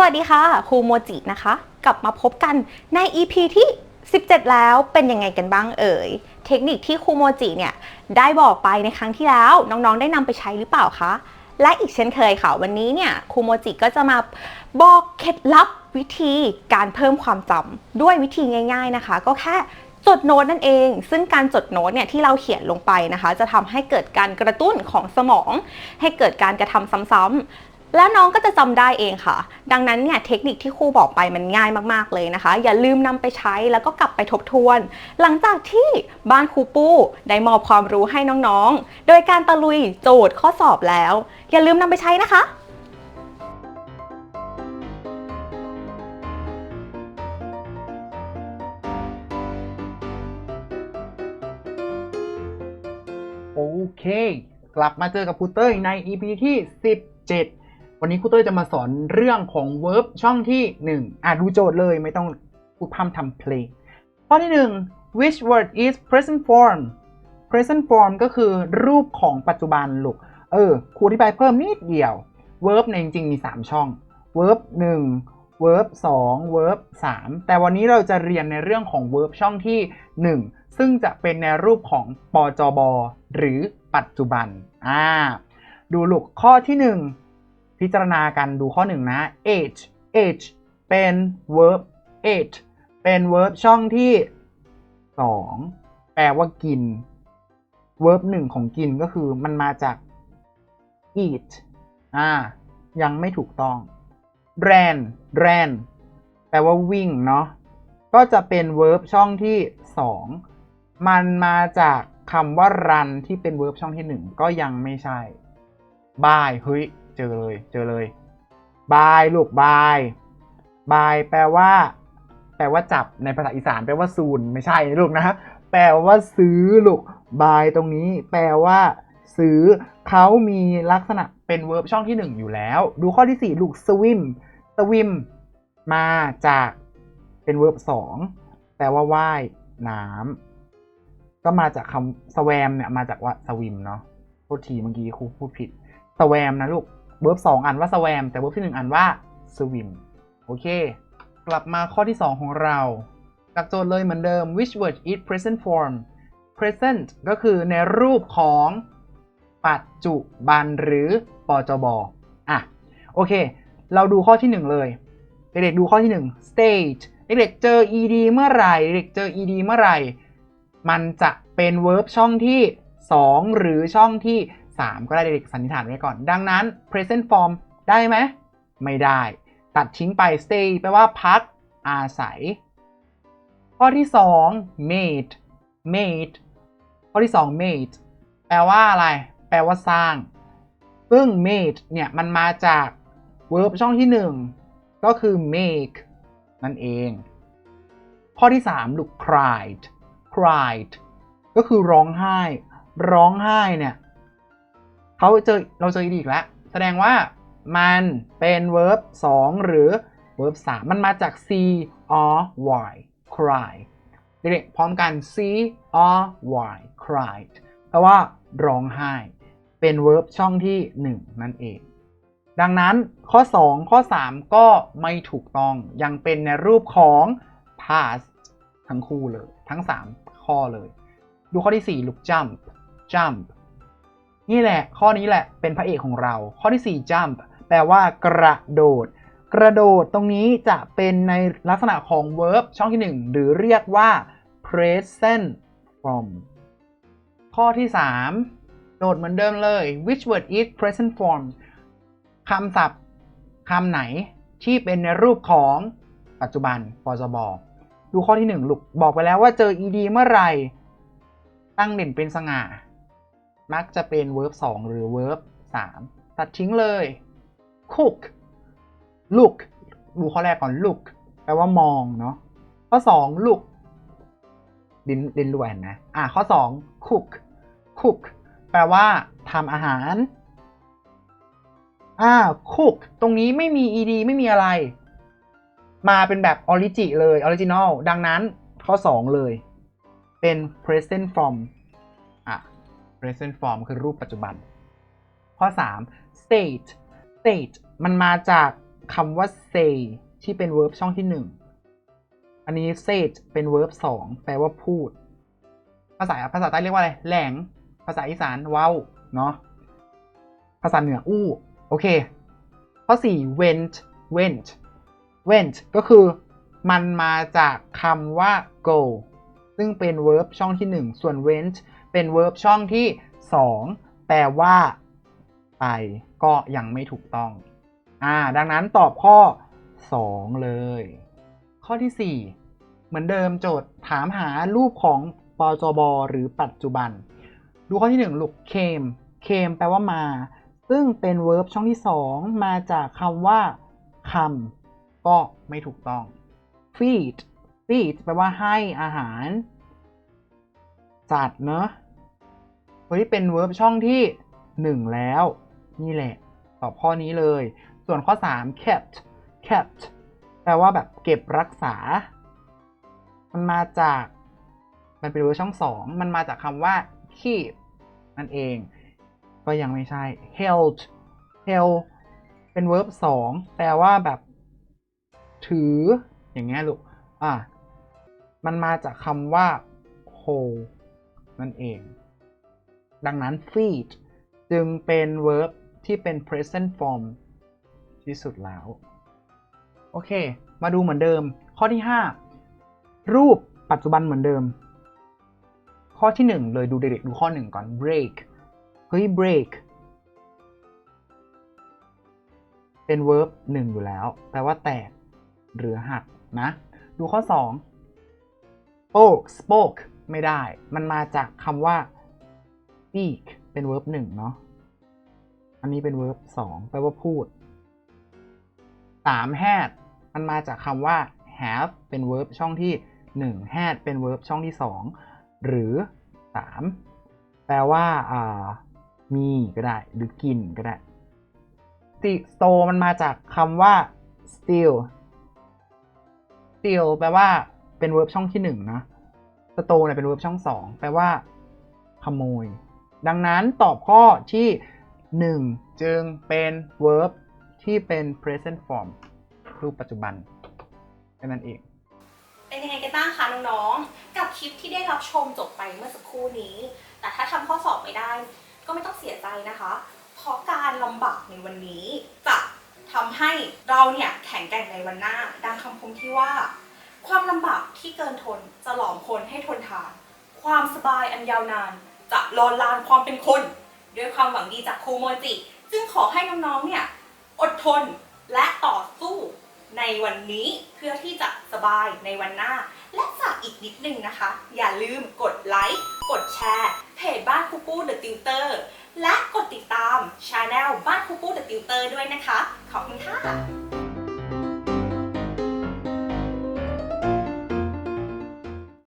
สวัสดีค่ะครูโมจินะคะ กลับมาพบกันใน EP ที่ 17 แล้วเป็นยังไงกันบ้างเอ่ย เทคนิคที่ครูโมจิเนี่ย ได้บอกไปในครั้งที่แล้ว น้องๆ ได้นำไปใช้หรือเปล่าคะ และอีกเช่นเคยค่ะ วันนี้เนี่ยครูโมจิก็จะมาบอกเคล็ดลับวิธีการเพิ่มความจำด้วยวิธีง่าย ๆนะคะ ก็แค่จดโน้ตนั่นเอง ซึ่งการจดโน้ตเนี่ยที่เราเขียนลงไปนะคะ จะทำให้เกิดการกระตุ้นของสมอง ให้เกิดการกระทำซ้ำๆ แล้วน้องก็จะจำได้เองค่ะ ดังนั้นเนี่ยเทคนิคที่ครูบอกไปมันง่ายมากๆเลยนะคะ อย่าลืมนำไปใช้แล้วก็กลับไปทบทวน หลังจากที่บ้านครูปู้ได้มอบความรู้ให้น้องๆ โดยการตะลุยโจทย์ข้อสอบแล้ว อย่าลืมนำไปใช้นะคะโอเค กลับมาเจอกับครูเต้ยใน EP ที่ 17 วันนี้ครูเต้ยจะมาสอนเรื่องของ verb ช่องที่ 1 อะดูโจทย์เลยไม่ต้องพูดพร่ำทำเพลงข้อที่ 1 which word is present form present form ก็คือรูปของปัจจุบันลูก เออครูอธิบายเพิ่มนิดเดียว verb ในจริงๆมี 3 ช่อง verb 1 verb 2 verb 3 แต่วันนี้เราจะเรียนในเรื่องของ verb ช่องที่ 1 ซึ่งจะเป็นในรูปของปจบ หรือปัจจุบัน อ่า ดูลูกข้อที่ 1 พิจารณากันดูข้อ1นะ age age เป็น verb age เป็น verb ช่องที่ 2 แปลว่ากิน verb หนึ่งของกินก็คือมันมาจาก eat อ่า ยังไม่ถูกต้อง ran ran แปลว่าวิ่งเนาะ ก็จะเป็น verb ช่องที่ 2 มันมาจากคำว่า run ที่เป็น verb ช่องที่ 1 ก็ยังไม่ใช่ by เฮ้ย เจอเลย เจอเลย bye ลูก bye bye แปลว่า แปลว่าจับในภาษาอีสานแปลว่าซูนไม่ใช่ลูกนะแปลว่าซื้อลูก buy ตรงนี้ แปลว่า ซื้อเขามีลักษณะเป็น verb ช่องที่1อยู่แล้ว ดูข้อที่4ลูก swim swim มาจากเป็น verb 2แปลว่าว่ายน้ำก็มาจากคำ swam เนี่ยมาจากว่า swim เนาะโทษทีเมื่อกี้ครูพูดผิด swam นะลูก verb 2อ่านว่า swam แต่ verb ที่1อ่านว่า swim โอเค กลับมาข้อที่ 2 ของเรากับโจทย์เลยเหมือนเดิม which word is present form present ก็คือในรูปของปัจจุบันหรือปจบอะโอเค เราดูข้อที่ 1 เลยเด็กๆดูข้อที่ 1 stage เด็กๆเจอ ed เมื่อไหร่เด็กๆเจอ ed เมื่อไหร่ มันจะเป็น verb ช่องที่ 2 หรือช่องที่ 3 ก็ได้เด็กสันนิษฐานไว้ก่อน ดังนั้น present form ได้ไหม ไม่ได้ ตัดทิ้งไป stay แปลว่าพักอาศัย ข้อที่ 2 made made ข้อที่ 2 made แปลว่าอะไร แปลว่าสร้าง ซึ่ง made เนี่ยมันมาจาก verb ช่องที่ 1 ก็คือ make นั่นเอง ข้อที่ 3 ลูก cried cried ก็คือร้องไห้ ร้องไห้เนี่ย เขาเจอเราเจออีกแล้ว แสดงว่ามันเป็น verb 2 หรือ verb 3 มันมาจาก c or y cry เด็กๆพร้อมกัน c or y cried แปลว่าร้องไห้ เป็น verb ช่องที่ 1 นั่นเอง ดังนั้นข้อ 2 ข้อ 3 ก็ไม่ถูกต้อง ยังเป็นในรูปของ past ทั้งคู่เลย ทั้ง 3 ข้อเลย ดูข้อที่4ลูก jump jump นี่แหละ ข้อนี้แหละเป็นพระเอกของเรา ข้อที่ 4 jump แปลว่ากระโดด กระโดดตรงนี้จะเป็นในลักษณะของ verb ช่องที่ 1 หรือเรียกว่า present form ข้อที่ 3 โดดเหมือนเดิมเลย which word is present form คำศัพท์คำไหนที่เป็นในรูปของปัจจุบันปจบดูข้อที่ 1 ลูกบอกไปแล้วว่าเจอ ed เมื่อไหร่ ตั้งเด่นเป็นสง่า มักจะเป็น verb 2 หรือ verb 3 ตัดทิ้งเลย cook look ดูข้อแรกก่อน look แปลว่ามองเนาะข้อ 2 look ดินดินรวนนะ อะข้อ 2 cook cook แปลว่าทำอาหาร อ่า cook ตรงนี้ไม่มี ed ไม่มีอะไร มาเป็นแบบ origi เลย original ดังนั้นข้อ 2 เลย เป็น present form อะ present form คือรูปปัจจุบัน ข้อ 3 state state มันมาจากคำว่า say ที่เป็น verb ช่องที่หนึ่งอันนี้ say เป็น verb สองแปลว่าพูด ภาษาภาษาใต้เรียกว่าอะไร แหลง ภาษาอีสานว้าวเนาะ ภาษาเหนืออู้ โอเค ข้อสี่ went went went ก็คือมันมาจากคำว่า go ซึ่งเป็น verb ช่องที่หนึ่งส่วน went เป็น verb ช่องที่สองแปลว่า ไป ก็ยังไม่ถูกต้อง อ่า ดังนั้นตอบข้อ 2 เลย ข้อที่ 4 เหมือนเดิมโจทย์ถามหารูปของปจบหรือปัจจุบัน ดูข้อที่ 1 ลูก came came แปลว่ามา ซึ่งเป็น verb ช่องที่ 2 มาจากคำว่าคำก็ไม่ถูกต้อง feed feed แปลว่าให้อาหาร สัตว์เนอะเฮ้ยเป็น verb ช่องที่ 1 แล้ว นี่แหละ ตอบข้อนี้เลย ส่วนข้อ 3 kept kept แปลว่าแบบเก็บรักษา มันมาจากมันเป็นเวอร์ช่องสองมันมาจากคำว่า keep นั่นเอง ก็ยังไม่ใช่ held held เป็น verb สองแปลว่าแบบ ถือ อย่างเงี้ยลูก อะ มันมาจากคำว่า hold นั่นเอง ดังนั้น feed จึงเป็น verb ที่เป็น present form ที่สุดแล้ว โอเค มาดูเหมือนเดิม ข้อที่ 5 รูปปัจจุบันเหมือนเดิม ข้อที่ 1 เลยดูเด็กๆดูข้อ 1 ก่อน break เฮ้ย break เป็น verb 1 อยู่แล้ว แปลว่าแตก หรือหักนะ ดูข้อ 2 spoke spoke ไม่ได้ มันมาจากคำว่า speak เป็น verb 1เนาะ อันนี้เป็น verb 2แปลว่าพูด3 had มันมาจากคำว่า have เป็น verb ช่องที่1 had เป็น verb ช่องที่2หรือ3แปลว่าามีก็ได้ หรือกินก็ได้ store มันมาจากคำว่า steal steal แปลว่าเป็น verb ช่องที่1นะ store เนี่ยเป็น verb ช่อง2แปลว่า ขโมย ดังนั้นตอบข้อที่ 1 จึงเป็น verb ที่เป็น present form รูปปัจจุบันแค่นั้นเอง เป็นยังไงกันบ้างคะน้องๆ กับคลิปที่ได้รับชมจบไปเมื่อสักครู่นี้ แต่ถ้าทำข้อสอบไม่ได้ ก็ไม่ต้องเสียใจนะคะเพราะการลำบากในวันนี้จะทำให้เราเนี่ยแข็งแกร่งในวันหน้า ดังคำคมที่ว่า ความลำบากที่เกินทน จะหลอมคนให้ทนทาน ความสบายอันยาวนาน จะลอนลานความเป็นคน ด้วยความหวังดีจากครูโมจิจึงขอให้น้องๆเนี่ยอดทนและต่อสู้ในวันนี้เพื่อที่จะสบายในวันหน้า และฝากอีกนิดนึงนะคะ อย่าลืมกดไลค์กดแชร์เพจบ้านครูปู้เดอะติวเตอร์และกดติดตามช anel บ้านครูปู้เดอะติวเตอร์ด้วยนะคะ ขอบคุณค่ะ